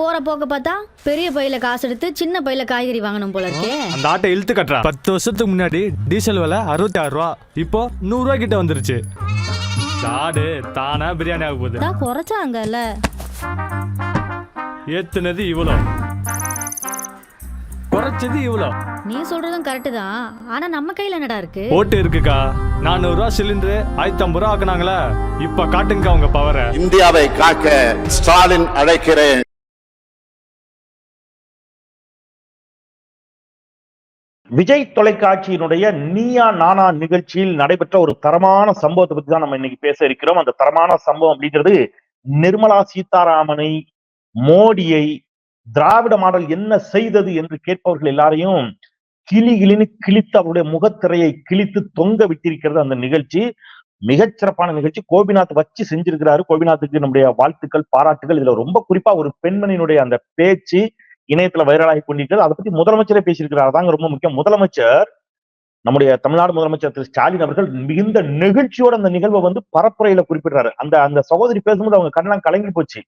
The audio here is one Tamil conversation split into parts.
போற போக்க பார்த்தா பெரிய பையில காசு எடுத்து சின்ன பையில காய்கறி வாங்கணும் போல இருக்கே. அந்த ஆட்டை இழுத்து கட்டுறா பத்து வருஷத்துக்கு முன்னாடி டீசல் விலை அறுபத்தி ஆறு ரூபா. இப்போ நூறு ரூபா கிட்ட வந்துருச்சு. ஆடு தானா பிரியாணி ஆக போகுது. தான் குறைச்சாங்கல்ல. ஏத்துனது இவ்வளோ. குறைச்சது இவ்வளோ. நீ சொல்றதும் கரெக்டு தான். ஆனா நம்ம கையில என்னடா இருக்கு? போட்டு இருக்குக்கா. நானூறு ரூபா சிலிண்டரு ஆயிரத்தி ஐம்பது ரூபா ஆக்குனாங்களே. இப்ப காட்டுங்க உங்க பவரை இந்தியாவை காக்க ஸ்டாலின் அழைக்கிறேன். விஜய் தொலைக்காட்சியினுடைய நீயா நானா நிகழ்ச்சியில் நடைபெற்ற ஒரு தரமான சம்பவத்தை பத்தி தான் நம்ம இன்னைக்கு பேச இருக்கிறோம். அந்த தரமான சம்பவம் அப்படிங்கிறது நிர்மலா சீதாராமனை மோடியை திராவிட மாடல் என்ன செய்தது என்று கேட்பவர்கள் எல்லாரையும் கிளி கிளின்னு கிழித்து அவருடைய முகத்திரையை கிழித்து தொங்க விட்டிருக்கிறது அந்த நிகழ்ச்சி. மிகச்சிறப்பான நிகழ்ச்சி. கோபிநாத் வச்சு செஞ்சிருக்கிறாரு. கோபிநாத்துக்கு நம்முடைய வாழ்த்துக்கள் பாராட்டுகள் இதுல ரொம்ப குறிப்பா ஒரு பெண்மணியினுடைய அந்த பேச்சு இணையத்துல வைரலாகி கொண்டிருக்கிறது. அதை பத்தி முதலமைச்சரே பேசியிருக்கிறார். தாங்க ரொம்ப முக்கியம். முதலமைச்சர் நம்முடைய தமிழ்நாடு முதலமைச்சர் திரு ஸ்டாலின் அவர்கள் மிகுந்த நெகிழ்ச்சியோட அந்த நிகழ்வை வந்து பரப்புரையில குறிப்பிடுறாரு. அந்த அந்த சகோதரி பேசும்போது அவங்க கண்ணெல்லாம் கலங்கி போச்சு.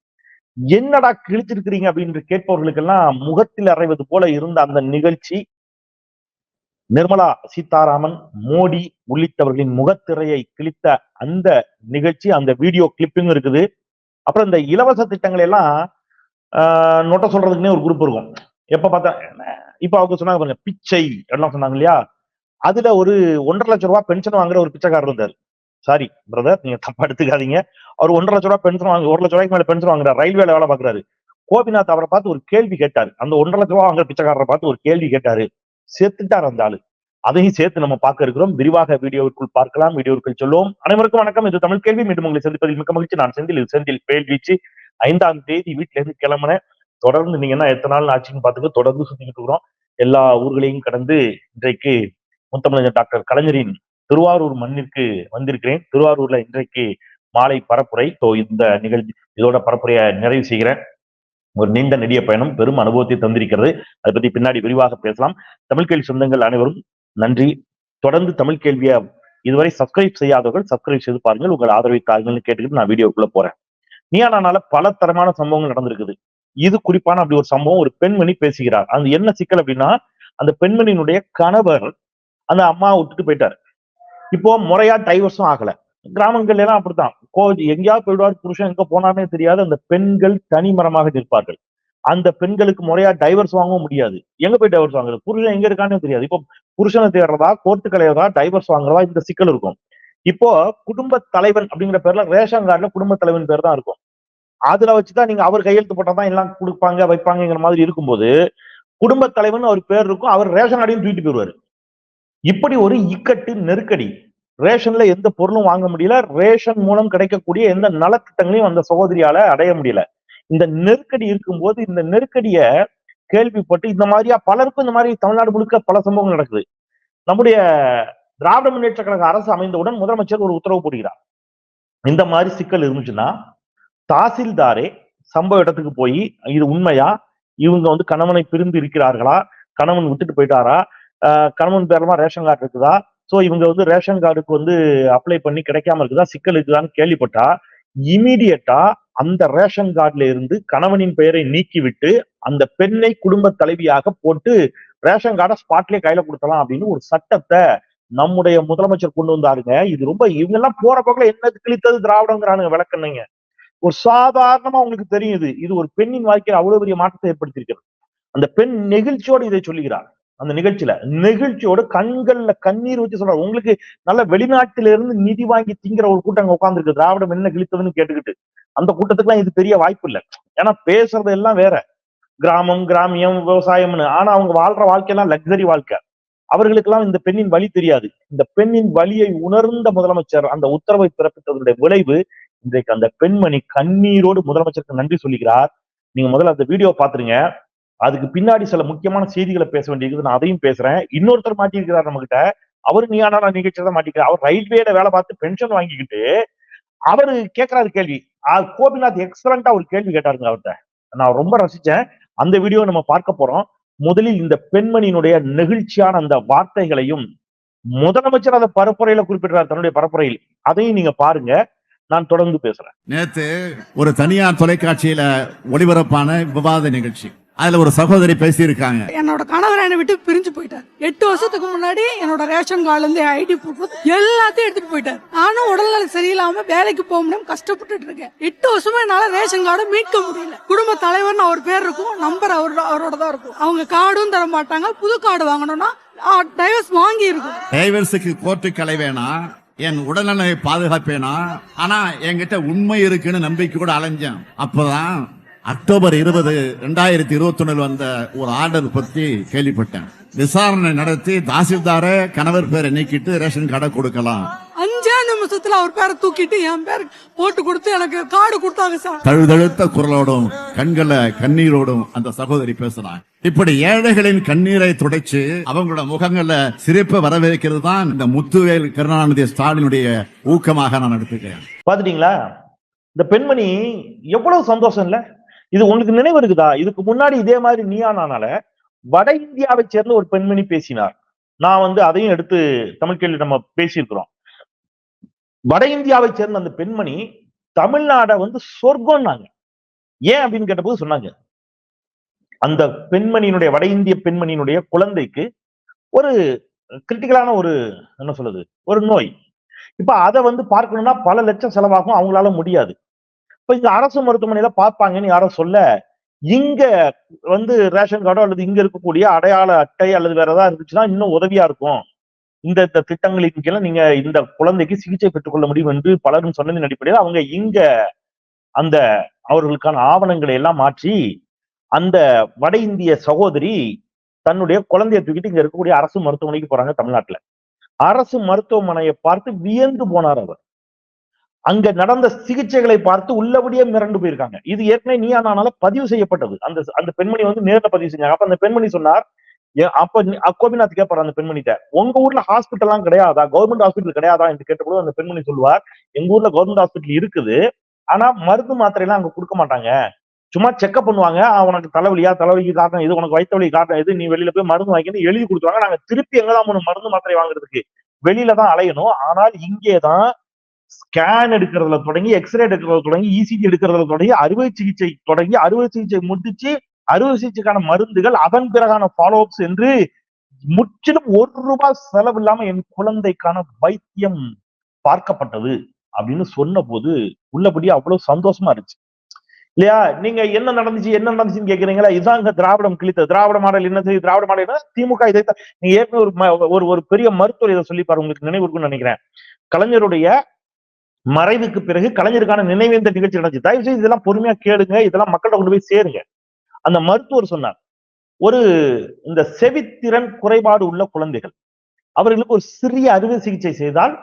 என்னடா கிழிச்சிருக்கிறீங்க அப்படின்னு கேட்பவர்களுக்கெல்லாம் முகத்தில் அறைவது போல இருந்த அந்த நிகழ்ச்சி நிர்மலா சீதாராமன் மோடி உள்ளிட்டவர்களின் முகத்திரையை கிழித்த அந்த நிகழ்ச்சி அந்த வீடியோ கிளிப்பிங் இருக்குது. அப்புறம் இந்த இலவச திட்டங்களை எல்லாம் நொட்ட சொல்றதுக்குன்னே ஒரு குரூப் இருக்கும். எப்ப பார்த்தா இப்ப அவங்க சொன்னாங்க பாருங்க பிச்சை எல்லாம் சொன்னாங்க இல்லையா? அதுல ஒரு ஒன்றரை லட்சம் ரூபாய் பென்ஷன் வாங்குற ஒரு பிச்சைக்காரர் இருந்தார். சாரி பிரதர் நீங்க தப்பா எடுத்துக்காதீங்க. அவர் ஒன்றரை லட்சம் ரூபாய் பென்ஷன் வாங்க ஒரு லட்ச ரூபாய்க்கு மேல பென்ஷன் வாங்குறாரு ரயில்வேல வேலை பாக்குறாரு. கோபிநாத் அவரை பார்த்து ஒரு கேள்வி கேட்டாரு. அந்த ஒன்றரை லட்ச ரூபாய் வாங்குற பிச்சைக்காரரை பார்த்து ஒரு கேள்வி கேட்டாரு. சேர்த்துட்டார் அந்த ஆளு. அதையும் சேர்த்து நம்ம பார்க்க இருக்கிறோம். விரிவாக வீடியோவிற்குள் பார்க்கலாம் வீடியோவிற்குள் சொல்லுவோம் அனைவருக்கும் வணக்கம். இது தமிழ் கேள்வி. மீண்டும் உங்களை சந்திப்பதில் மிக்க மகிழ்ச்சி. நான் செந்தில் இது செந்தில் பேல் வீச்சு ஐந்தாம் தேதி வீட்டுல இருந்து கிளம்புனேன் தொடர்ந்து நீங்க என்ன எத்தனை நாள் ஆச்சுன்னு பாத்துக்க தொடர்ந்து சுத்திக்கிட்டு இருக்கிறோம். எல்லா ஊர்களையும் கடந்து இன்றைக்கு முத்தமிழர் டாக்டர் கலைஞரின் திருவாரூர் மண்ணிற்கு வந்திருக்கிறேன். திருவாரூர்ல இன்றைக்கு மாலை பரப்புரை ஸோ இந்த நிகழ்ச்சி இதோட பரப்புரையை நிறைவு செய்கிறேன். ஒரு நீண்ட நெடிய பயணம் பெரும் அனுபவத்தை தந்திருக்கிறது. அதை பத்தி பின்னாடி விரிவாக பேசலாம். தமிழ் கேள்வி சொந்தங்கள் அனைவரும் நன்றி. தொடர்ந்து தமிழ் கேள்வியை இதுவரை சப்ஸ்கிரைப் செய்யாதவர்கள் சப்ஸ்கிரைப் செய்து பாருங்கள். உங்கள் ஆதரவை தாருங்கள்னு கேட்டுக்கிட்டு நான் வீடியோக்குள்ள போறேன். நீயானால பல தரமான சம்பவங்கள் நடந்திருக்குது. இது குறிப்பான அப்படி ஒரு சம்பவம் ஒரு பெண்மணி பேசுகிறார். அது என்ன சிக்கல் அப்படின்னா அந்த பெண்மணியினுடைய கணவர் அந்த அம்மா விட்டுட்டு போயிட்டார். இப்போ முறையா டைவர்ஸும் ஆகல. கிராமங்கள்ல எல்லாம் அப்படித்தான். கோ எங்கேயாவது போயிடுவார் புருஷன் எங்க போனானே தெரியாது. அந்த பெண்கள் தனிமரமாக நிற்பார்கள். அந்த பெண்களுக்கு முறையா டைவர்ஸ் வாங்கவும் முடியாது. எங்க போய் டைவர்ஸ் வாங்குறது? புருஷன் எங்க இருக்கானே தெரியாது. இப்போ புருஷனை தேடுறதா கோர்ட்டு கலையறதா டைவர்ஸ் வாங்குறதா இந்த சிக்கல் இருக்கும். இப்போ குடும்ப தலைவன் அப்படிங்கிற பேர்ல ரேஷன் கார்டுல குடும்ப தலைவன் பேர் தான் இருக்கும். அதுல வச்சுதான் நீங்க அவர் கையெழுத்து போட்டாதான் எல்லாம் கொடுப்பாங்க வைப்பாங்கிற மாதிரி இருக்கும்போது குடும்ப தலைவன் அவர் பேர் இருக்கும் அவர் ரேஷன் கார்டையும் தூக்கிட்டு போயிடுவாரு. இப்படி ஒரு இக்கட்டு நெருக்கடி. ரேஷன்ல எந்த பொருளும் வாங்க முடியல ரேஷன் மூலம் கிடைக்கக்கூடிய எந்த நலத்திட்டங்களையும் அந்த சகோதரியால அடைய முடியல. இந்த நெருக்கடி இருக்கும்போது இந்த நெருக்கடிய கேள்விப்பட்டு இந்த மாதிரியா பலருக்கும் இந்த மாதிரி தமிழ்நாடு முழுக்க பல சம்பவங்கள் நடக்குது. நம்முடைய திராவிட முன்னேற்ற கழக அரசு அமைந்தவுடன் முதலமைச்சர் ஒரு உத்தரவு போடுகிறார். இந்த மாதிரி சிக்கல் இருந்துச்சுன்னா தாசில்தாரே சம்பவ இடத்துக்கு போய் இது உண்மையா? இவங்க வந்து கணவனை பிரிந்து இருக்கிறார்களா? கணவன் விட்டுட்டு போயிட்டாரா? கணவன் பேரமா ரேஷன் கார்டு இருக்குதா? ஸோ இவங்க வந்து ரேஷன் கார்டுக்கு வந்து அப்ளை பண்ணி கிடைக்காம இருக்குதா? சிக்கல் இருக்குதான்னு கேள்விப்பட்டா இமீடியட்டா அந்த ரேஷன் கார்டுல இருந்து கணவனின் பெயரை நீக்கிவிட்டு அந்த பெண்ணை குடும்ப தலைவியாக போட்டு ரேஷன் கார்டை ஸ்பாட்லயே கையில கொடுத்தலாம் அப்படின்னு ஒரு சட்டத்தை நம்முடைய முதலமைச்சர் கொண்டு வந்தாருங்க. இது ரொம்ப இவங்க எல்லாம் போற பக்கம் என்ன கிழித்தது திராவிடங்கிறானுங்க விளக்கணுங்க ஒரு சாதாரணமா உங்களுக்கு தெரியுது இது. ஒரு பெண்ணின் வாழ்க்கையில் அவ்வளவு பெரிய மாற்றத்தை ஏற்படுத்தியிருக்கிறது. அந்த பெண் நெகிழ்ச்சியோடு இதை சொல்லுகிறார் அந்த நிகழ்ச்சியில நெகிழ்ச்சியோட கண்கள்ல கண்ணீர் வச்சு சொல்றாரு உங்களுக்கு நல்ல வெளிநாட்டில இருந்து நிதி வாங்கி திங்கிற ஒரு கூட்டம் அங்க உட்கார்ந்துருக்கு. திராவிடம் என்ன கிழித்ததுன்னு கேட்டுக்கிட்டு. அந்த கூட்டத்துக்குலாம் இது பெரிய வாய்ப்பு இல்லை. ஏன்னா பேசுறது எல்லாம் வேற. கிராமம் கிராமியம் விவசாயம்னு. ஆனா அவங்க வாழ்ற வாழ்க்கையெல்லாம் லக்ஸரி வாழ்க்கை. அவர்களுக்கெல்லாம் இந்த பெண்ணின் வழி தெரியாது. இந்த பெண்ணின் வழியை உணர்ந்த முதலமைச்சர் அந்த உத்தரவை பிறப்பித்ததனுடைய விளைவு இன்றைக்கு அந்த பெண்மணி கண்ணீரோடு முதலமைச்சருக்கு நன்றி சொல்லுகிறார் நீங்க முதல்ல அந்த வீடியோ பாத்துருங்க. அதுக்கு பின்னாடி சில முக்கியமான செய்திகளை பேச வேண்டியிருக்குது. நான் அதையும் பேசுறேன். இன்னொருத்தர் மாட்டியிருக்கிறார் நம்ம கிட்ட அவரு நீயான நிகழ்ச்சியில தான் மாட்டிக்கிறார் அவர் ரயில்வேல வேலை பார்த்து பென்ஷன் வாங்கிக்கிட்டு அவரு கேட்கிறாரு கேள்வி. கோபிநாத் எக்ஸலண்டா ஒரு கேள்வி கேட்டாருங்க அவர்கிட்ட. நான் ரொம்ப ரசிச்சேன். அந்த வீடியோ நம்ம பார்க்க போறோம். முதலில் இந்த பெண்மணியினுடைய நெகிழ்ச்சியான அந்த வார்த்தைகளையும் முதலமைச்சர் அதை பரப்புரையில குறிப்பிடுறார் தன்னுடைய பரப்புரையில். அதையும் நீங்க பாருங்க நான் தொடர்ந்து பேசுறேன். நேத்து ஒரு தனியார் தொலைக்காட்சியில ஒளிபரப்பான விவாத நிகழ்ச்சி. அதுல ஒரு சகோதரி பேசியிருக்காங்க. என்னோட கணவர் என்னை விட்டு பிரிஞ்சு போயிட்டார். எட்டு வருஷத்துக்கு முன்னாடி என்னோட ரேஷன் கார்டுல இருந்து ஐடி ப்ரூஃப் எல்லாத்தையும் எடுத்துட்டு போயிட்டார். நானும் உடல்நல சரியில்லாம வேலைக்கு போக முடியாம கஷ்டப்பட்டுட்டு இருக்கேன். எட்டு வருஷமா என்னால ரேஷன் கார்டை மீட்க முடியல. குடும்ப தலைவர்னு அவர் பேர் இருக்கும். நம்பர் அவர் அவரோட தான் இருக்கும். அவங்க கார்டும் தர மாட்டாங்க. புது கார்டு வாங்கணும்னா டைவர்ஸ் வாங்கி இருக்கும் டைவர்ஸுக்கு கோர்ட்டு கலை வேணாம் என் உடல்நலை பாதுகாப்பேனா? ஆனா என்கிட்ட உண்மை இருக்குன்னு நம்பிக்கையோட அலைஞ்சேன். அப்பதான் அக்டோபர் இருபது ரெண்டாயிரத்தி இருபத்தி ஒண்ணுல வந்த ஒரு ஆர்டர் பத்தி கேள்விப்பட்டேன். விசாரணை நடத்தி தாசில்தார கணவர் பேரை நீக்கிட்டு ரேஷன் கார்டை கொடுக்கலாம். அஞ்சே நிமிஷத்துல அவர் பேரை தூக்கிட்டு என் பேர் போட்டு கொடுத்து எனக்கு கார்டு கொடுத்தாங்க சார். தழுதழுத்த குரலோடும் கண்கள கண்ணீரோடும் அந்த சகோதரி பேசுறாங்க. இப்படி ஏழைகளின் கண்ணீரை துடைச்சு அவங்களோட முகங்கள்ல சிரிப்பை வரவேற்கிறது தான் இந்த முத்துவேல் கருணாநிதி ஸ்டாலினுடைய ஊக்கமாக நான் எடுத்துக்கிறேன். பாத்துட்டீங்களா இந்த பெண்மணி எவ்வளவு சந்தோஷம் இல்ல இது உங்களுக்கு நினைவு இருக்குதா? இதுக்கு முன்னாடி இதே மாதிரி நீயா நானால வட இந்தியாவை சேர்ந்த ஒரு பெண்மணி பேசினார். நான் வந்து அதையும் எடுத்து தமிழ் கேள்வி நம்ம பேசியிருக்கிறோம். வட இந்தியாவை சேர்ந்த அந்த பெண்மணி தமிழ்நாட வந்து சொர்க்கம்னாங்க. ஏன் அப்படின்னு கேட்டபோது சொன்னாங்க. அந்த பெண்மணியினுடைய வட இந்திய பெண்மணியினுடைய குழந்தைக்கு ஒரு கிரிட்டிக்கலான ஒரு என்ன சொல்றது? ஒரு நோய். இப்ப அதை வந்து பார்க்கணும்னா பல லட்சம் செலவாகும். அவங்களால முடியாது. இப்ப இந்த அரசு மருத்துவமனையில பார்ப்பாங்கன்னு யாரும் சொல்ல இங்க வந்து ரேஷன் கார்டோ அல்லது இங்க இருக்கக்கூடிய அடையாள அட்டை அல்லது வேற ஏதாவது இருந்துச்சுன்னா இன்னும் உதவியா இருக்கும். இந்த இந்த திட்டங்களின் கீழே நீங்க இந்த குழந்தைக்கு சிகிச்சை பெற்றுக்கொள்ள முடியும் என்று பலரும் சொன்னதின் அடிப்படையில் அவங்க இங்க அந்த அவர்களுக்கான ஆவணங்களை எல்லாம் மாற்றி அந்த வட இந்திய சகோதரி தன்னுடைய குழந்தையை தூக்கிட்டு இங்க இருக்கக்கூடிய அரசு மருத்துவமனைக்கு போறாங்க தமிழ்நாட்டுல. அரசு மருத்துவமனையை பார்த்து வியந்து போனார் அவர். அங்க நடந்த சிகிச்சைகளை பார்த்து உள்ளபடியே மிரண்டு போயிருக்காங்க. இது ஏற்கனவே நீயா நானால பதிவு செய்யப்பட்டது. அந்த அந்த பெண்மணி வந்து நேரில் பதிவு செஞ்சாங்க. அப்ப அந்த பெண்மணி சொன்னார் அப்ப நீ- கோபிநாத் கேட்பாரு அந்த பெண்மணிட்ட. உங்க ஊர்ல ஹாஸ்பிட்டல்லாம் கிடையாதா? கவர்மெண்ட் ஹாஸ்பிட்டல் கிடையாதா? என்று கேட்டபோது அந்த பெண்மணி சொல்லுவார் எங்க ஊர்ல கவர்மெண்ட் ஹாஸ்பிட்டல் இருக்குது. ஆனா மருந்து மாத்திரை எல்லாம் அங்க கொடுக்க மாட்டாங்க. சும்மா செக்அப் பண்ணுவாங்க. உனக்கு தலைவலியா? தலைவலிக்கு காரணம் இது உனக்கு வயிற்று வலி காரணம் இது நீ வெளியில போய் மருந்து வாங்கின்னு எழுதி கொடுத்துருவாங்க. நாங்க திருப்பி எங்கதான் மருந்து மாத்திரை வாங்குறதுக்கு? வெளியில தான் அலையணும். ஆனால் இங்கே தான் ஸ்கேன் எடுக்கிறதுல தொடங்கி எக்ஸ்ரே எடுக்கிறதுல தொடங்கி இசிஜி எடுக்கிறதுல தொடங்கி அறுவை சிகிச்சை தொடங்கி அறுவை சிகிச்சை முடிச்சு அறுவை சிகிச்சைக்கான மருந்துகள் அதன் பிறகான ஃபாலோ அப்ஸ் என்று முற்றிலும் ஒரு ரூபாய் செலவு இல்லாம என் குழந்தைக்கான வைத்தியம் பார்க்கப்பட்டது அப்படின்னு சொன்ன போது உள்ளபடி அவ்வளவு சந்தோஷமா இருந்துச்சு. இல்லையா? நீங்க என்ன நடந்துச்சு என்ன நடந்துச்சுன்னு கேக்குறீங்களா? இதுதான் இங்க திராவிடம் கிழித்த திராவிட மாடல் என்ன செய்யுது? திராவிட மாடல் என்ன? திமுக இதை நீங்க ஏற்கனவே ஒரு ம- ஒரு பெரிய மருத்துவர் இதை சொல்லிப்பாரு உங்களுக்கு நினைவு இருக்கும்னு நினைக்கிறேன். கலைஞருடைய மறைவுக்கு பிறகு கலைஞருக்கான நினைவேந்த நிகழ்ச்சி நடந்துச்சு. தயவு செய்து இதெல்லாம் பொறுமையா கேளுங்க. இதெல்லாம் மக்கள்கிட்ட கொண்டு போய் சேருங்க. அந்த மருத்துவர் சொன்னார் ஒரு இந்த செவித்திறன் குறைபாடு உள்ள குழந்தைகள் அவர்களுக்கு ஒரு சிறிய அறுவை சிகிச்சை செய்தால்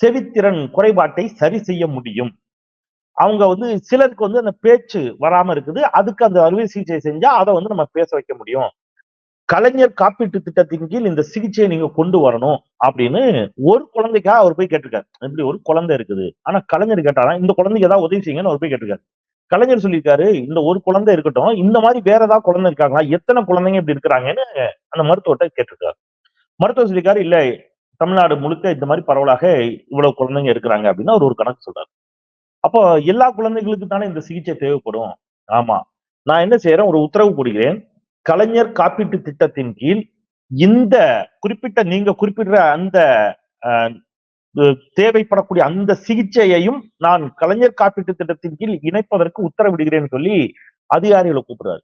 செவித்திறன் குறைபாட்டை சரி செய்ய முடியும். அவங்க வந்து சிலருக்கு வந்து அந்த பேச்சு வராம இருக்குது. அதுக்கு அந்த அறுவை சிகிச்சை செஞ்சா அதை வந்து நம்ம பேச வைக்க முடியும். கலைஞர் காப்பீட்டு திட்டத்தின் கீழ் இந்த சிகிச்சையை நீங்க கொண்டு வரணும் அப்படின்னு ஒரு குழந்தைக்காக அவர் போய் கேட்டிருக்காரு. இப்படி ஒரு குழந்தை இருக்குது. ஆனா கலைஞர் கேட்டாரா இந்த குழந்தைக்கு ஏதாவது உதவி செய்யுங்கன்னு அவர் போய் கேட்டிருக்காரு. கலைஞர் சொல்லியிருக்காரு இந்த ஒரு குழந்தை இருக்கட்டும் இந்த மாதிரி வேற ஏதாவது குழந்தை இருக்காங்களா எத்தனை குழந்தைங்க இப்படி இருக்கிறாங்கன்னு அந்த மருத்துவர்கிட்ட கேட்டிருக்காரு. மருத்துவர் சொல்லியிருக்காரு இல்ல தமிழ்நாடு முழுக்க இந்த மாதிரி பரவலாக இவ்வளவு குழந்தைங்க இருக்கிறாங்க அப்படின்னு அவர் ஒரு கணக்கு சொல்றாரு. அப்போ எல்லா குழந்தைகளுக்கு தானே இந்த சிகிச்சை தேவைப்படும்? ஆமா. நான் என்ன செய்யறேன் ஒரு உத்தரவு போடுகிறேன். கலைஞர் காப்பீட்டு திட்டத்தின் கீழ் இந்த குறிப்பிட்ட நீங்க குறிப்பிடுற அந்த அஹ், தேவைப்படக்கூடிய அந்த சிகிச்சையையும் நான் கலைஞர் காப்பீட்டு திட்டத்தின் கீழ் இணைப்பதற்கு உத்தரவிடுகிறேன்னு சொல்லி அதிகாரிகளை கூப்பிடுறாரு.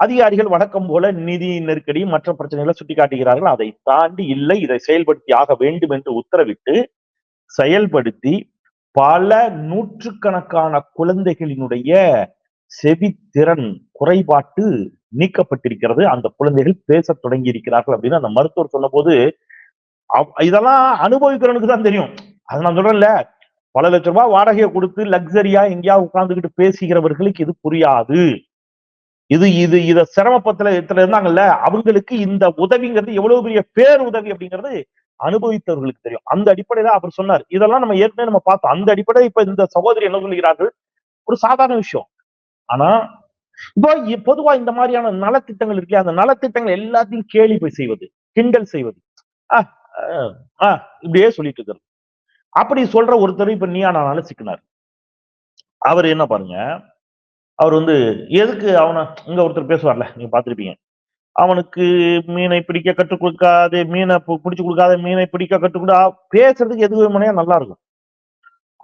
அதிகாரிகள் வழக்கம் போல நிதி நெருக்கடி மற்ற பிரச்சனைகளை சுட்டிக்காட்டுகிறார்கள். அதை தாண்டி இல்லை இதை செயல்படுத்தி ஆக வேண்டும் என்று உத்தரவிட்டு செயல்படுத்தி பல நூற்றுக்கணக்கான குழந்தைகளினுடைய செவித்திறன் குறைபாட்டு நீக்கப்பட்டிருக்கிறது. அந்த குழந்தைகள் பேசத் தொடங்கி இருக்கிறார்கள் அப்படின்னு அந்த மருத்துவர் சொன்னபோது அவ்- இதெல்லாம் அனுபவிக்கிறவனுக்கு தான் தெரியும். அது நான் சொல்றேன்ல பல லட்ச ரூபாய் வாடகையை கொடுத்து லக்ஸரியா எங்கேயாவது உட்கார்ந்துகிட்டு பேசுகிறவர்களுக்கு இது புரியாது. இது இது இத சிரமப்பத்துல இதுல இருந்தாங்கல்ல அவங்களுக்கு இந்த உதவிங்கிறது எவ்வளவு பெரிய பேர் உதவி அப்படிங்கிறது அனுபவித்தவர்களுக்கு தெரியும். அந்த அடிப்படையில அவர் சொன்னார். இதெல்லாம் நம்ம ஏற்கனவே நம்ம பார்த்தோம். அந்த அடிப்படையில் இப்ப இந்த சகோதரி என்ன சொல்லுகிறார்கள்? ஒரு சாதாரண விஷயம். ஆனா இப்போ பொதுவா இந்த மாதிரியான நலத்திட்டங்கள் இருக்கு அந்த நலத்திட்டங்கள் எல்லாத்தையும் கேலி போய் செய்வது கிண்டல் செய்வது. ஆஹ் இப்படியே சொல்லிட்டு இருக்கிறது. அப்படி சொல்ற ஒருத்தர் இப்ப நீயா சிக்கினார் அவர் என்ன பாருங்க அவர் வந்து எதுக்கு அவனை இங்க ஒருத்தர் பேசுவார்ல நீங்க பார்த்திருப்பீங்க. அவனுக்கு மீனை பிடிக்க கற்றுக் கொடுக்காது மீனை பிடிச்சு கொடுக்காத மீனை பிடிக்க கற்றுக் கொடுக்கா பேசுறதுக்கு எது விதமானே நல்லா இருக்கும்.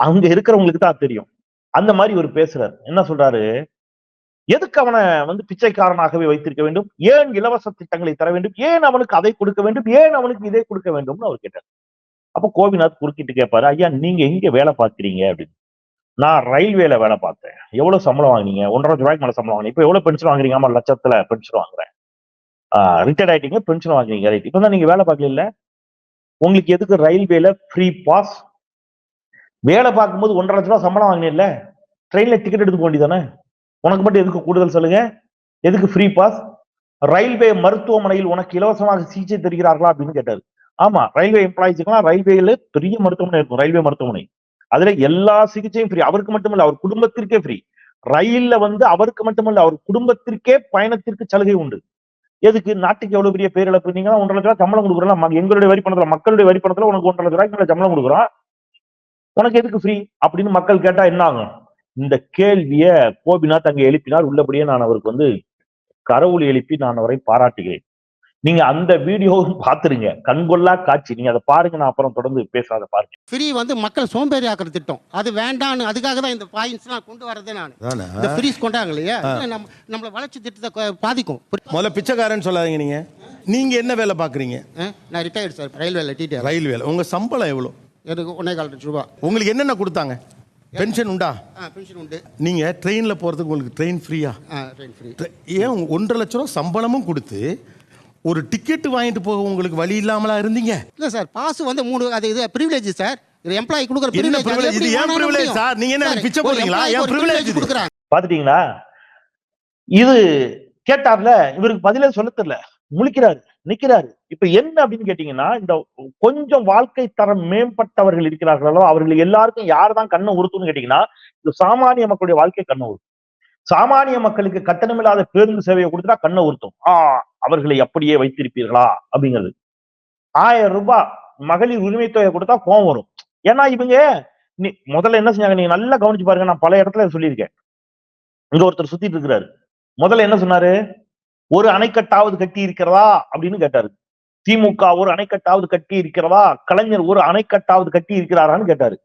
அங்க இருக்கிறவங்களுக்கு தான் தெரியும். அந்த மாதிரி ஒரு பேசுறாரு. என்ன சொல்றாரு? எதுக்கு அவனை வந்து பிச்சைக்காரனாகவே வைத்திருக்க வேண்டும்? ஏன் இலவச திட்டங்களை தர வேண்டும்? ஏன் அவனுக்கு அதை கொடுக்க வேண்டும்? ஏன் அவனுக்கு இதை கொடுக்க வேண்டும்னு அவர் கேட்டார். அப்போ கோபிநாத் குறுக்கிட்டு கேட்பாரு ஐயா நீங்க எங்க வேலை பார்க்குறீங்க? அப்படின்னு. நான் ரயில்வேல வேலை பார்த்தேன். எவ்வளவு சம்பளம் வாங்கினீங்க? ஒன்றரை ரூபாய்க்கு மேல சம்பளம் வாங்கினீங்க. இப்போ எவ்வளவு பென்ஷன் வாங்குறீங்க ஆமா லட்சத்துல பென்ஷன் வாங்குறேன். ரிட்டையர்ட் ஆயிட்டீங்க பென்ஷன் வாங்குறீங்க ரைட் இப்போ தான் நீங்க வேலை பார்க்கல உங்களுக்கு எதுக்கு ரயில்வேல ஃப்ரீ பாஸ் வேலை பார்க்கும்போது ஒன்றரை லட்ச ரூபா சம்பளம் வாங்கினீங்கல்ல? ட்ரெயின்ல டிக்கெட் எடுத்து போண்டி வேண்டியதானே உனக்கு மட்டும் எதுக்கு கூடுதல் சொல்லுங்க? எதுக்கு ஃப்ரீ பாஸ் ரயில்வே மருத்துவமனையில் உனக்கு இலவசமாக சிகிச்சை தருகிறார்களா அப்படின்னு கேட்டாரு. ஆமா ரயில்வே எம்ப்ளாயிஸுக்கெல்லாம் ரயில்வேல பெரிய மருத்துவமனை இருக்கும் ரயில்வே மருத்துவமனை. அதுல எல்லா சிகிச்சையும் ஃப்ரீ அவருக்கு மட்டுமல்ல அவர் குடும்பத்திற்கே ஃப்ரீ ரயில்ல வந்து அவருக்கு மட்டுமல்ல அவர் குடும்பத்திற்கே பயணத்திற்கு சலுகை உண்டு. எதுக்கு? நாட்டுக்கு எவ்வளவு பெரிய பேரிழப்பு? நீங்க ஒன்றரை லட்ச ரூபாய் சம்பளம் கொடுக்குறோம் எங்களுடைய வரி பணத்துல மக்களுடைய வரி பணத்துல உனக்கு ஒன்றரை லட்ச ரூபாய்க்கு சம்பளம் கொடுக்குறோம். உனக்கு எதுக்கு ஃப்ரீ அப்படின்னு மக்கள் கேட்டா என்ன ஆகும்? இந்த கேள்விய கோபிநாத் அங்க எழுப்பினார் உள்ளபடியே நான் அவருக்கு வந்து கரவுள் எழுப்பி நான் அவரை பாராட்டுகிறேன். நீங்க அந்த வீடியோவும் பார்த்துருங்க கண்கொள்ளா காட்சி. நீங்க அதை பாருங்க நான் அப்புறம் தொடர்ந்து பேசாத பாருங்க. ஃப்ரீ வந்து மக்கள் சோம்பேறி ஆக்குற திட்டம். அது வேண்டான்னு அதுக்காக தான் இந்த பாயிண்ட்ஸ்லாம் கொண்டு வரதே நான்? இந்த ஃப்ரீஸ் கொண்டாங்க இல்லையா இல்ல நம்ம நம்மள வளர்ச்சி திட்டத்தை பாதிக்கும். முதல்ல பிச்சைக்காரன்னு சொல்லாதீங்க நீங்க. நீங்க என்ன வேலை பாக்குறீங்க? நான் ரிட்டையர்ட் சார் ரயில்வேல டிடிஆர் ரயில் வேலை உங்க சம்பளம் எவ்வளவு எனக்கு ஒன்னே கால் லட்சம் ரூபா. உங்களுக்கு என்னென்ன கொடுத்தாங்க? பென்ஷன் உண்டா? ஆ பென்ஷன் உண்டு. நீங்க ட்ரெயின்ல போறதுக்கு உங்களுக்கு ட்ரெயின் ஃப்ரீயா? ஆ ட்ரெயின் ஃப்ரீ. ஏன் ஒன்றரை லட்ச ரூபா சம்பளமும் கொடுத்து ஒரு டிக்கெட் வாங்கிட்டு போக உங்களுக்கு வழி இல்லாமலா இருந்தீங்க? இல்ல சார் பாஸ் வந்து மூணு அது இது ப்ரிவிலேஜ் சார். இது எம்ப்ளாயி கொடுக்குற? எப்படி இது ஏன் முடியும். சார்? நீங்க என்ன பிச்சை போடுறீங்களா? ஏன் இது? கொடுக்குறாங்க. பாத்துட்டீங்களா? இது கேட்டார்ல இவருக்கு பதிலே சொல்ல தெரியல. முழிக்கிறாரு. நிக்கிறாரு. இப்ப என்ன அப்படின்னு கேட்டீங்கன்னா இந்த கொஞ்சம் வாழ்க்கை தரம் மேம்பட்டவர்கள் இருக்கிறார்களோ அவர்கள் எல்லாருக்கும் யார் தான் கண்ணை உறுத்துன்னு கேட்டீங்கன்னா இந்த சாமானிய மக்களுடைய வாழ்க்கை கண்ணை உறுத்தும். சாமானிய மக்களுக்கு கட்டணமில்லாத பேருந்து சேவையை கொடுத்தா கண்ணை உறுத்தும். ஆ அவர்களை அப்படியே வைத்திருப்பீர்களா? அப்படிங்கிறது. ஆயிரம் ரூபாய் மகளிர் உரிமை தொகை கொடுத்தா கோவம் வரும். ஏன்னா இவங்க நீ முதல்ல என்ன செஞ்சாங்க? நீங்க நல்லா கவனிச்சு பாருங்க நான் பல இடத்துல சொல்லியிருக்கேன். இங்க ஒருத்தர் சுத்திட்டு இருக்கிறாரு. முதல்ல என்ன சொன்னாரு? ஒரு அணைக்கட்டாவது கட்டி இருக்கிறதா அப்படின்னு கேட்டாரு. திமுக ஒரு அணைக்கட்டாவது கட்டி இருக்கிறதா கலைஞர் ஒரு அணைக்கட்டாவது கட்டி இருக்கிறாரான்னு கேட்டாரு.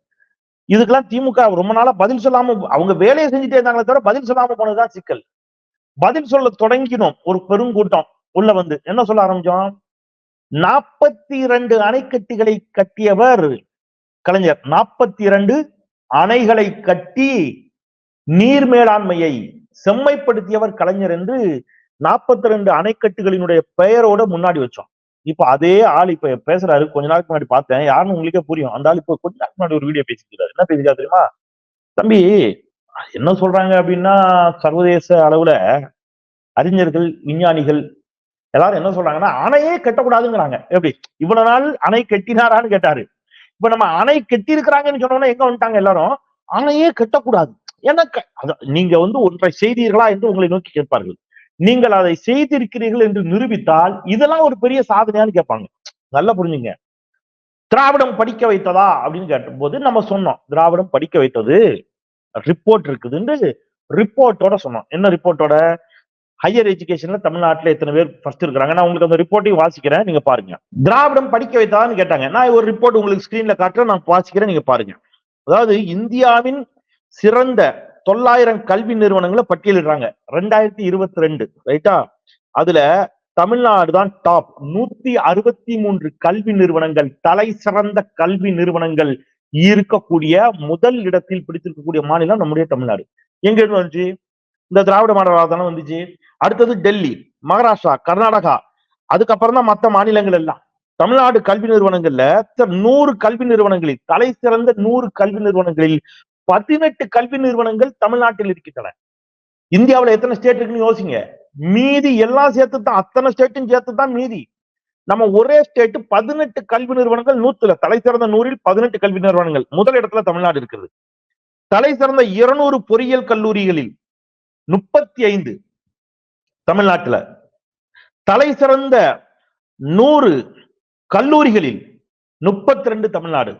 இதுக்கெல்லாம் திமுக ரொம்ப நாளா பதில் சொல்லாம அவங்க வேலையை செஞ்சுட்டே இருந்தாங்களே தவிர பதில் சொல்லாம போனதுதான் சிக்கல். பதில் சொல்ல தொடங்கினோம். ஒரு பெருங்கூட்டம் உள்ள வந்து. என்ன சொல்ல ஆரம்பிச்சோம்? நாற்பத்தி இரண்டு அணைக்கட்டிகளை கட்டியவர் கலைஞர். நாற்பத்தி இரண்டு அணைகளை கட்டி நீர் மேலாண்மையை செம்மைப்படுத்தியவர் கலைஞர் என்று நாற்பத்தி ரெண்டு அணைக்கட்டுகளினுடைய பெயரோட முன்னாடி வச்சோம். இப்ப அதே ஆள் இப்ப பேசுறாரு. கொஞ்ச நாளுக்கு முன்னாடி பார்த்தேன். யாருன்னு உங்களுக்கே புரியும். அந்த ஆள் இப்ப கொஞ்ச நாளுக்கு முன்னாடி ஒரு வீடியோ பேசிக்கிறாரு என்ன பேசிக்கா தெரியுமா? தம்பி என்ன சொல்றாங்க அப்படின்னா சர்வதேச அளவுல அறிஞர்கள் விஞ்ஞானிகள் எல்லாரும் என்ன சொல்றாங்கன்னா அணையே கட்டக்கூடாதுங்கிறாங்க. எப்படி? இவ்வளவு நாள் அணை கட்டினாரான்னு கேட்டாரு. இப்ப நம்ம அணை கட்டி இருக்கிறாங்கன்னு சொன்னோம்னா எங்க வந்துட்டாங்க எல்லாரும்? அணையே கட்டக்கூடாது. ஏன்னா நீங்க வந்து ஒன்றை செய்தீர்களா என்று உங்களை நோக்கி கேட்பார்கள். நீங்கள் அதை செய்திருக்கிறீர்கள் என்று நிரூபித்தால் இதெல்லாம் ஒரு பெரிய சாதனையான்னு கேட்பாங்க. நல்லா புரிஞ்சுங்க. திராவிடம் படிக்க வைத்ததா அப்படின்னு கேட்டபோது நம்ம சொன்னோம். திராவிடம் படிக்க வைத்தது ரிப்போர்ட் இருக்குதுன்னு ரிப்போர்ட்டோட சொன்னோம். என்ன ரிப்போர்ட்டோட ஹையர் எஜுகேஷன்ல தமிழ்நாட்டுல எத்தனை பேர் ஃபர்ஸ்ட் இருக்கிறாங்க? நான் உங்களுக்கு அந்த ரிப்போர்ட்டையும் வாசிக்கிறேன் நீங்க பாருங்க. திராவிடம் படிக்க வைத்ததான்னு கேட்டாங்க. நான் ஒரு ரிப்போர்ட் உங்களுக்கு ஸ்கிரீன்ல காட்டுறேன் நான் வாசிக்கிறேன் நீங்க பாருங்க. அதாவது இந்தியாவின் சிறந்த தொள்ளாயிரம் கல்வி நிறுவனங்களை பட்டியலிடுறாங்க. ரெண்டாயிரத்தி இருபத்தி ரெண்டு ரைட்டா அதுல தமிழ்நாடு தான் டாப் நூத்தி அறுபத்தி மூன்று கல்வி நிறுவனங்கள் தலை சிறந்த கல்வி நிறுவனங்கள் இருக்கக்கூடிய முதல் இடத்தில் பிடித்திருக்கக்கூடிய மாநிலம் நம்முடைய தமிழ்நாடு. எங்க இருந்து வந்துச்சு? இந்த திராவிட மாடலாக தானே வந்துச்சு. அடுத்தது டெல்லி மகாராஷ்டிரா கர்நாடகா. அதுக்கப்புறம் தான் மற்ற மாநிலங்கள் எல்லாம். தமிழ்நாடு கல்வி நிறுவனங்கள்ல நூறு கல்வி நிறுவனங்களில் தலை சிறந்த நூறு கல்வி நிறுவனங்களில் பதினெட்டு கல்வி நிறுவனங்கள் தமிழ்நாட்டில் இருக்கின்றன. இந்தியாவுல எத்தனை ஸ்டேட் இருக்குன்னு யோசிங்க. மீதி எல்லாம் சேர்த்து தான் அத்தனை ஸ்டேட்டும் சேர்த்து தான் மீதி. நம்ம ஒரே ஸ்டேட் பதினெட்டு கல்வி நிறுவனங்கள் நூத்துல தலை சிறந்த நூறில் பதினெட்டு கல்வி நிறுவனங்கள். முதல் இடத்துல தமிழ்நாடு இருக்கிறது. தலை சிறந்த இருநூறு பொறியியல் கல்லூரிகளில் முப்பத்தி ஐந்து தமிழ்நாட்டுல. தலை சிறந்த நூறு கல்லூரிகளில் முப்பத்தி ரெண்டு தமிழ்நாடு.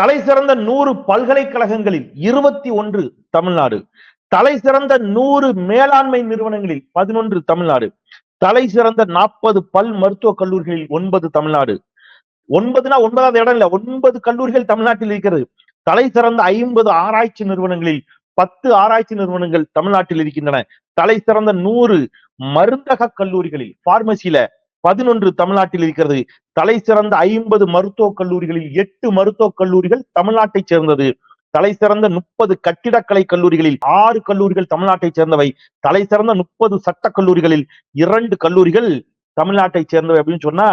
தலை சிறந்த நூறு பல்கலைக்கழகங்களில் இருபத்தி ஒன்று தமிழ்நாடு. தலை சிறந்த நூறு மேலாண்மை நிறுவனங்களில் பதினொன்று தமிழ்நாடு. தலை சிறந்த நாற்பது பல் மருத்துவக் கல்லூரிகளில் ஒன்பது தமிழ்நாடு. ஒன்பதுனா ஒன்பதாவது இடம் இல்ல ஒன்பது கல்லூரிகள் தமிழ்நாட்டில் இருக்கிறது. தலை சிறந்த ஐம்பது ஆராய்ச்சி நிறுவனங்களில் பத்து ஆராய்ச்சி நிறுவனங்கள் தமிழ்நாட்டில் இருக்கின்றன. தலை சிறந்த நூறு மருந்தக கல்லூரிகளில் பார்மசியில பதினொன்று தமிழ்நாட்டில் இருக்கிறது. தலை சிறந்த ஐம்பது மருத்துவக் கல்லூரிகளில் எட்டு மருத்துவக் கல்லூரிகள் தமிழ்நாட்டைச் சேர்ந்தது. தலை சிறந்த முப்பது கட்டிடக்கலை கல்லூரிகளில் ஆறு கல்லூரிகள் தமிழ்நாட்டைச் சேர்ந்தவை. தலை சிறந்த முப்பது சட்ட கல்லூரிகளில் இரண்டு கல்லூரிகள் தமிழ்நாட்டைச் சேர்ந்தவை அப்படின்னு சொன்னா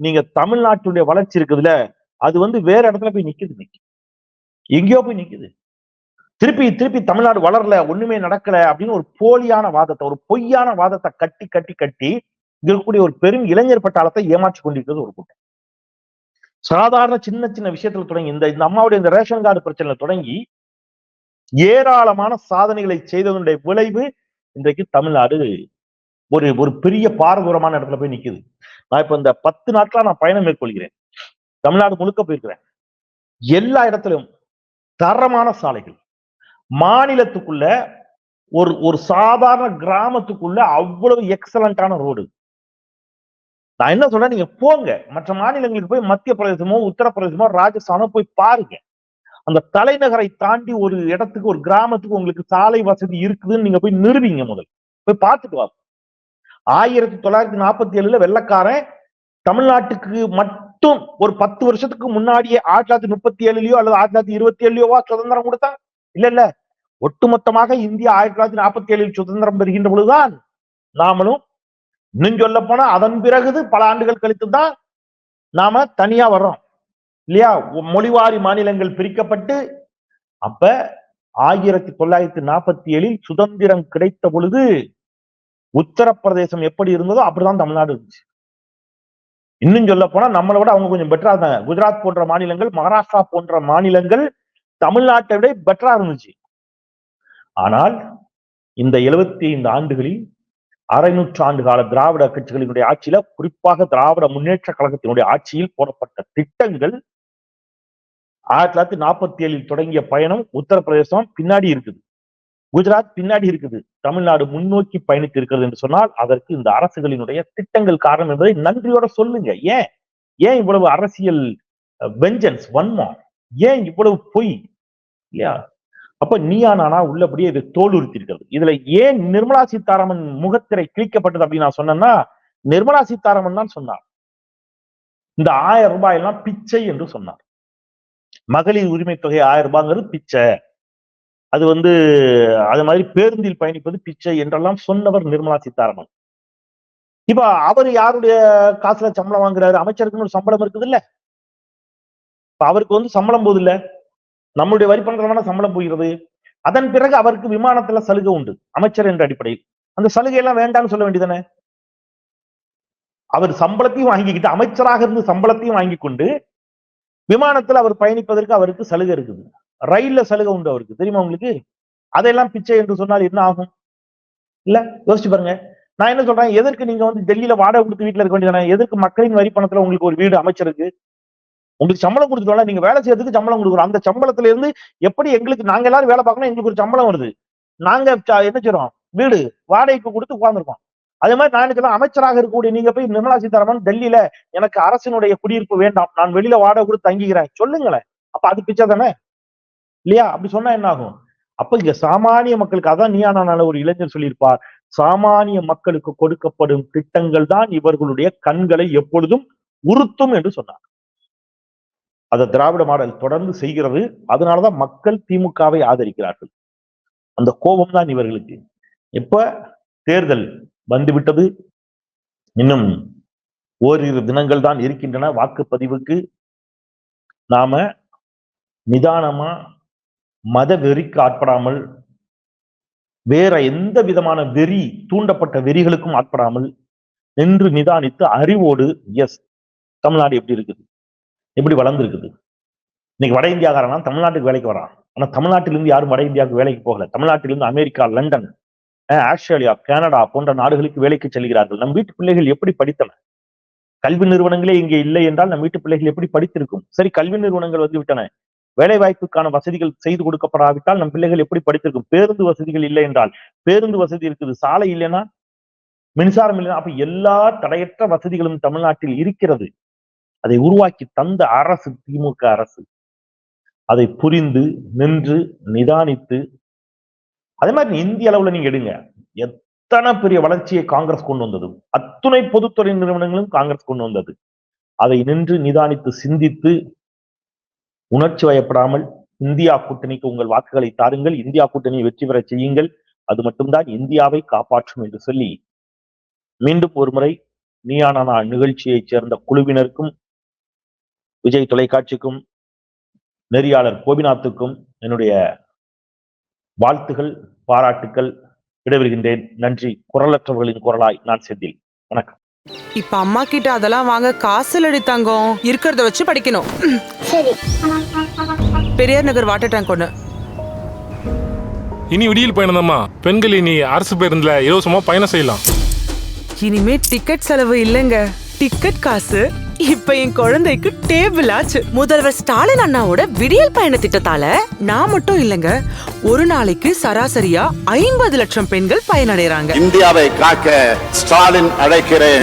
நீங்க தமிழ்நாட்டுடைய வளர்ச்சி இருக்குதுல அது வந்து வேற இடத்துல போய் நிக்குது இன்னைக்கு. எங்கேயோ போய் நிக்குது. திருப்பி திருப்பி தமிழ்நாடு வளரல ஒண்ணுமே நடக்கல அப்படின்னு ஒரு போலியான வாதத்தை ஒரு பொய்யான வாதத்தை கட்டி கட்டி கட்டி இருக்கக்கூடிய ஒரு பெரும் இளைஞர் பட்டாளத்தை ஏமாற்றி கொண்டிருக்கிறது ஒரு கூட்டம். சாதாரண சின்ன சின்ன விஷயத்துல தொடங்கி இந்த இந்த அம்மாவுடைய இந்த ரேஷன் கார்டு பிரச்சனையில தொடங்கி ஏராளமான சாதனைகளை செய்ததனுடைய விளைவு இன்றைக்கு தமிழ்நாடு ஒரு ஒரு பெரிய பாரதூரமான இடத்துல போய் நிக்குது. நான் இப்ப இந்த பத்து நாட்களா நான் பயணம் மேற்கொள்கிறேன். தமிழ்நாடு முழுக்க போயிருக்கிறேன். எல்லா இடத்திலும் தரமான சாலைகள். மாநிலத்துக்குள்ள ஒரு ஒரு சாதாரண கிராமத்துக்குள்ள அவ்வளவு எக்ஸலண்டான ரோடு நான் என்ன சொல்றேன்? நீங்க போங்க. மற்ற மாநிலங்களுக்கு போய் மத்திய பிரதேசமோ உத்தரப்பிரதேசமோ ராஜஸ்தானோ போய் பாருங்க. அந்த தலைநகரை தாண்டி ஒரு இடத்துக்கு ஒரு கிராமத்துக்கு உங்களுக்கு சாலை வசதி இருக்குதுன்னு நீங்க போய் நிறுவிங்க முதல் போய் பார்த்துட்டு வா ஆயிரத்தி தொள்ளாயிரத்தி நாற்பத்தி ஏழுல வெள்ளக்காரன் தமிழ்நாட்டுக்கு மட்டும் ஒரு பத்து வருஷத்துக்கு முன்னாடியே ஆயிரத்தி தொள்ளாயிரத்தி முப்பத்தி ஏழுலயோ அல்லது ஆயிரத்தி தொள்ளாயிரத்தி இருபத்தி ஏழுலயோவா சுதந்திரம் கொடுத்தான்? இல்ல இல்ல. ஒட்டுமொத்தமாக இந்தியா ஆயிரத்தி தொள்ளாயிரத்தி நாற்பத்தி ஏழில் சுதந்திரம் பெறுகின்ற பொழுதுதான் நாமளும் இன்னும் சொல்ல போனா அதன் பிறகு பல ஆண்டுகள் கழித்து தான் நாம தனியா வர்றோம். இல்லையா? மொழிவாரி மாநிலங்கள் பிரிக்கப்பட்டு அப்ப ஆயிரத்தி தொள்ளாயிரத்தி நாற்பத்தி ஏழில் சுதந்திரம் கிடைத்த பொழுது உத்தரப்பிரதேசம் எப்படி இருந்ததோ அப்படிதான் தமிழ்நாடு இருந்துச்சு. இன்னும் சொல்ல போனா நம்மளை விட அவங்க கொஞ்சம் பெட்டரா இருந்தாங்க. குஜராத் போன்ற மாநிலங்கள் மகாராஷ்டிரா போன்ற மாநிலங்கள் தமிழ்நாட்டை விட பெட்டரா இருந்துச்சு. ஆனால் இந்த எழுபத்தி ஐந்து ஆண்டுகளில் அரை நூற்றாண்டு கால திராவிட கட்சிகளினுடைய ஆட்சியில குறிப்பாக திராவிட முன்னேற்ற கழகத்தினுடைய ஆட்சியில் போடப்பட்ட திட்டங்கள் ஆயிரத்தி தொள்ளாயிரத்தி நாற்பத்தி ஏழில் தொடங்கிய பயணம் உத்தரப்பிரதேசம் பின்னாடி இருக்குது. குஜராத் பின்னாடி இருக்குது. தமிழ்நாடு முன்னோக்கி பயணித்து இருக்கிறது என்று சொன்னால் அதற்கு இந்த அரசுகளினுடைய திட்டங்கள் காரணம் என்பதை நன்றியோட சொல்லுங்க. ஏன்? ஏன் இவ்வளவு அரசியல் வெஞ்சன்ஸ் வன்மம் ஏன் இவ்வளவு பொய்? இல்லையா? அப்ப நீயா நானா உள்ளபடியே இது தோல் உறுத்திருக்கிறது இதுல ஏன் நிர்மலா சீதாராமன் முகத்திரை கிழிக்கப்பட்டது அப்படின்னு நான் சொன்னேன்னா நிர்மலா சீதாராமன் தான் சொன்னார். இந்த ஆயிரம் ரூபாய் எல்லாம் பிச்சை என்று சொன்னார். மகளிர் உரிமை தொகை ஆயிரம் ரூபாங்கிறது பிச்சை. அது வந்து அது மாதிரி பேருந்தில் பயணிப்பது பிச்சை என்றெல்லாம் சொன்னவர் நிர்மலா சீதாராமன். இப்ப அவர் யாருடைய காசுல சம்பளம் வாங்குறாரு? அமைச்சருக்குன்னு ஒரு சம்பளம் இருக்குது இல்ல அவருக்கு வந்து சம்பளம் போகுது இல்லை நம்மளுடைய வரி பணத்துல சம்பளம் போகிறது? அதன் பிறகு அவருக்கு விமானத்துல சலுகை உண்டு அமைச்சர் என்ற அடிப்படையில். அந்த சலுகை எல்லாம் வேண்டாம்னு சொல்ல வேண்டியதானே அவர் சம்பளத்தையும் வாங்கிக்கிட்டு அமைச்சராக இருந்து சம்பளத்தையும் வாங்கி கொண்டு விமானத்துல அவர் பயணிப்பதற்கு அவருக்கு சலுகை இருக்குது. ரயில்ல சலுகை உண்டு அவருக்கு. தெரியுமா உங்களுக்கு? அதெல்லாம் பிச்சை என்று சொன்னால் என்ன ஆகும்? இல்ல யோசிச்சு பாருங்க. நான் என்ன சொல்றேன்? எதற்கு நீங்க வந்து டெல்லியில வாடகை கொடுத்து வீட்டுல இருக்க வேண்டியதானே எதற்கு மக்களின் வரி பணத்துல உங்களுக்கு ஒரு வீடு அமைச்சருக்கு? உங்களுக்கு சம்பளம் கொடுத்துட்டோம்ல நீங்க வேலை செய்யறதுக்கு சம்பளம் கொடுக்குறோம் அந்த சம்பளத்துல இருந்து எப்படி எங்களுக்கு நாங்க எல்லாரும் வேலை பார்க்கணும் எங்களுக்கு ஒரு சம்பளம் வருது. நாங்க என்ன செய்யறோம் வீடு வாடகைக்கு கொடுத்து உட்கார்ந்துருக்கோம். அதே மாதிரி நான் எனக்கு அமைச்சராக இருக்கக்கூடிய நீங்க போய் நிர்மலா சீதாராமன் டெல்லியில எனக்கு அரசினுடைய குடியிருப்பு வேண்டாம். நான் வெளியில வாடகை கொடுத்து தங்கிக்கிறேன். சொல்லுங்களேன். அப்ப அது பிச்சை தானே? இல்லையா? அப்படி சொன்னா என்ன ஆகும்? அப்ப இங்க சாமானிய மக்களுக்கு அதான் நீயானால ஒரு இளைஞர் சொல்லியிருப்பார். சாமானிய மக்களுக்கு கொடுக்கப்படும் திட்டங்கள் தான் இவர்களுடைய கண்களை எப்பொழுதும் உறுத்தும் என்று சொன்னார். அதை திராவிட மாடல் தொடர்ந்து செய்கிறது. அதனாலதான் மக்கள் திமுகவை ஆதரிக்கிறார்கள். அந்த கோபம் தான் இவர்களுக்கு. இப்ப தேர்தல் வந்துவிட்டது. இன்னும் ஓரிரு தினங்கள் தான் இருக்கின்றன. வாக்குப்பதிவுக்கு நாம நிதானமா மத வெறிக்கு ஆட்படாமல் வேற எந்த விதமான வெறி தூண்டப்பட்ட வெறிகளுக்கும் ஆட்படாமல் நின்று நிதானித்து அறிவோடு எஸ் தமிழ்நாடு எப்படி இருக்குது? எப்படி வளர்ந்துருக்குது? இன்னைக்கு வட இந்தியாக்காரனா தமிழ்நாட்டுக்கு வேலைக்கு வரான். ஆனா தமிழ்நாட்டிலிருந்து யாரும் வட இந்தியாவுக்கு வேலைக்கு போகல. தமிழ்நாட்டிலிருந்து அமெரிக்கா லண்டன் ஆஸ்திரேலியா கனடா போன்ற நாடுகளுக்கு வேலைக்கு செல்கிறார்கள். நம் வீட்டு பிள்ளைகள் எப்படி படித்தன கல்வி நிறுவனங்களே இங்கே இல்லை என்றால் நம் வீட்டு பிள்ளைகள் எப்படி படித்திருக்கும்? சரி கல்வி நிறுவனங்கள் வந்து விட்டன வேலை வாய்ப்புக்கான வசதிகள் செய்து கொடுக்கப்படாவிட்டால் நம் பிள்ளைகள் எப்படி படித்திருக்கும்? பேருந்து வசதிகள் இல்லை என்றால். பேருந்து வசதி இருக்குது. சாலை இல்லைன்னா மின்சாரம் இல்லைன்னா அப்ப எல்லா தடையற்ற வசதிகளும் தமிழ்நாட்டில் இருக்கிறது. அதை உருவாக்கி தந்த அரசு திமுக அரசு. அதை புரிந்து நின்று நிதானித்து. அதே மாதிரி இந்திய அளவுல நீங்க எடுங்க. எத்தனை பெரிய வளர்ச்சியை காங்கிரஸ் கொண்டு வந்தது? அத்துணை பொதுத்துறை நிறுவனங்களும் காங்கிரஸ் கொண்டு வந்தது. அதை நின்று நிதானித்து சிந்தித்து உணர்ச்சி வயப்படாமல் இந்தியா கூட்டணிக்கு உங்கள் வாக்குகளை தாருங்கள். இந்தியா கூட்டணியை வெற்றி பெற செய்யுங்கள். அது மட்டும்தான் இந்தியாவை காப்பாற்றும் என்று சொல்லி மீண்டும் ஒருமுறை நீயானா நிகழ்ச்சியைச் சேர்ந்த குழுவினருக்கும் விஜய் தொலைக்காட்சிக்கும் நெறியாளர் கோபிநாத்துக்கும் என்னுடைய வாழ்த்துகள் பாராட்டுக்கள் விடைபெறுகின்றேன் நன்றி. குரலற்றவர்களின் குரலாய் நான் செந்தில். வணக்கம். இப்ப அம்மா கிட்ட அதெல்லாம் வாங்க. காசு இல்லடி தங்கம் இருக்கிறத வச்சு படிக்கணும். சரி. பெரியார் நகர் வாட்டர் டேங்க் ஒண்ணு. இனி விடியல் பயணம்தாம்மா பெண்கள் இனி அரசு பேருந்துல இலவசமா பயணம் செய்யலாம். இனிமே டிக்கெட் செலவு இல்லைங்க. டிக்கெட் காசு இப்ப என் குழந்தைக்கு டேபிள் ஆச்சு. முதல்வர் ஸ்டாலின் அண்ணாவோட விடியல் பயண திட்டத்தால நான் மட்டும் இல்லைங்க ஒரு நாளைக்கு சராசரியா ஐம்பது லட்சம் பெண்கள் பயனடைறாங்க. இந்தியாவை காக்க ஸ்டாலின் அழைக்கிறேன்.